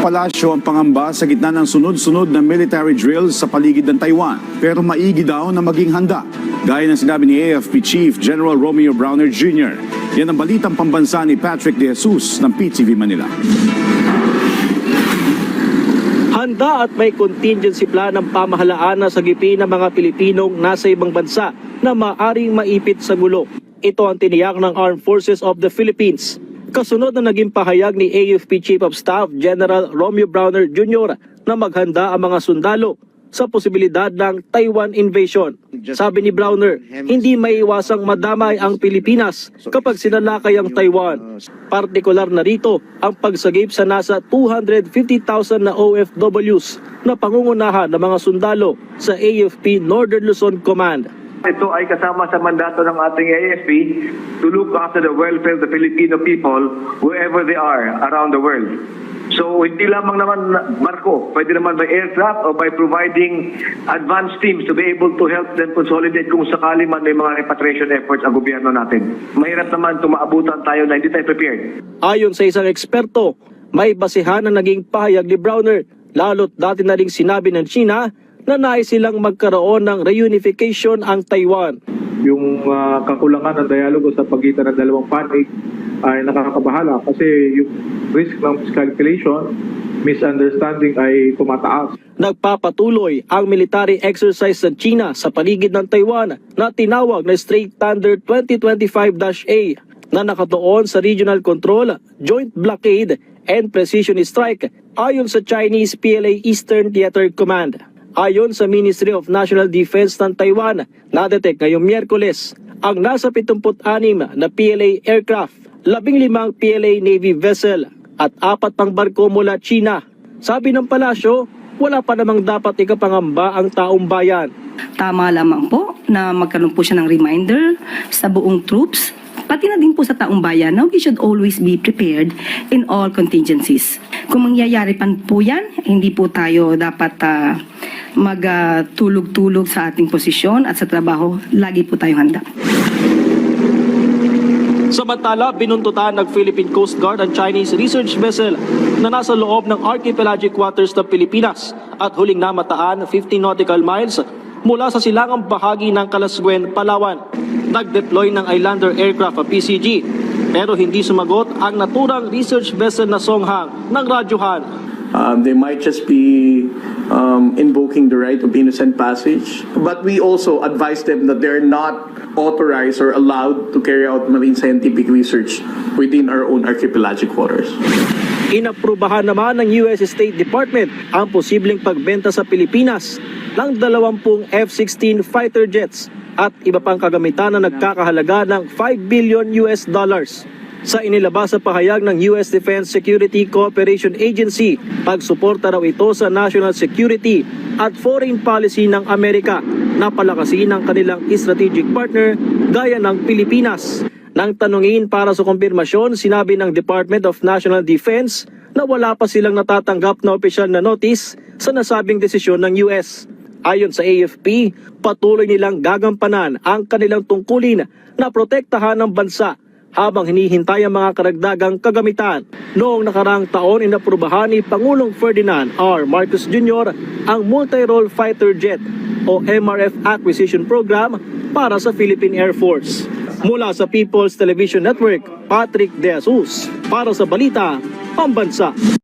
Palasyo ang pangamba sa gitna ng sunod-sunod na military drills sa paligid ng Taiwan. Pero maigi daw na maging handa. Gaya ng sinabi ni AFP Chief General Romeo Browner Jr. Yan ang balitang pambansa ni Patrick De Jesus ng PTV Manila. Handa at may contingency plan ng pamahalaan na sagipin ng mga Pilipinong nasa ibang bansa na maaring maipit sa gulo. Ito ang tiniyak ng Armed Forces of the Philippines. Kasunod na naging pahayag ni AFP Chief of Staff General Romeo Browner Jr. na maghanda ang mga sundalo sa posibilidad ng Taiwan invasion. Sabi ni Browner, hindi maiiwasang madamay ang Pilipinas kapag sinalakay ang Taiwan. Partikular na rito ang pagsagip sa nasa 250,000 na OFWs na pangungunahan ng mga sundalo sa AFP Northern Luzon Command. Ito ay kasama sa mandato ng ating AFP to look after the welfare of the Filipino people wherever they are around the world. So hindi lamang naman Marco, pwede naman by aircraft or by providing advanced teams to be able to help them consolidate kung sakali man may mga repatriation efforts ang gobyerno natin. Mahirap naman tumaabutan tayo na hindi tayo prepared. Ayon sa isang eksperto, may basihan ang naging pahayag ni Browner lalo't dati na ring sinabi ng China na nais silang magkaroon ng reunification ang Taiwan. yung ah, kakulangan ng dialogo sa pagitan ng dalawang panig ay nakakabahala kasi yung risk ng miscalculation, misunderstanding ay tumataas. Nagpapatuloy ang military exercise ng China sa paligid ng Taiwan na tinawag na Straight Thunder 2025-A na nakatuon sa regional control, joint blockade, and precision strike ayon sa Chinese PLA Eastern Theater Command. Ayon sa Ministry of National Defense ng Taiwan, nadetect ngayong Miyerkules ang nasa 76 na PLA aircraft, 15 PLA Navy vessel at apat pang barko mula China. Sabi ng palasyo, wala pa namang dapat ikapangamba ang taong bayan. Tama lamang po na magkaroon po siya ng reminder sa buong troops, pati na din po sa taong bayan na we should always be prepared in all contingencies. Kung mangyayari pan po yan, hindi po tayo dapat ah, magtulog-tulog sa ating posisyon at sa trabaho. Lagi po tayong handa. Samantala, binuntutan ng Philippine Coast Guard ang Chinese research vessel na nasa loob ng archipelagic waters ng Pilipinas at huling namataan 15 nautical miles mula sa silangang bahagi ng Calasguen, Palawan. Nag-deploy ng Islander aircraft o PCG pero hindi sumagot ang naturang research vessel na Songhang ng radyohan Um, they might just be um, invoking the right of innocent passage. But we also advise them that they're not authorized or allowed to carry out marine scientific research within our own archipelagic waters. Inaprubahan naman ng US State Department ang posibleng pagbenta sa Pilipinas ng 20 F-16 fighter jets at iba pang kagamitan na nagkakahalaga ng 5 billion US dollars. Sa inilabas sa pahayag ng US Defense Security Cooperation Agency, pagsuporta raw ito sa national security at foreign policy ng Amerika na palakasin ang kanilang strategic partner gaya ng Pilipinas. Nang tanungin para sa kumpirmasyon, sinabi ng Department of National Defense na wala pa silang natatanggap na opisyal na notice sa nasabing desisyon ng US. Ayon sa AFP, patuloy nilang gagampanan ang kanilang tungkulin na protektahan ng bansa habang hinihintay ang mga karagdagang kagamitan. Noong nakarang taon, inaprubahan ni Pangulong Ferdinand R. Marcos Jr. ang Multi-Role Fighter Jet o MRF Acquisition Program para sa Philippine Air Force. Mula sa People's Television Network, Patrick De Jesus para sa Balita, Pambansa.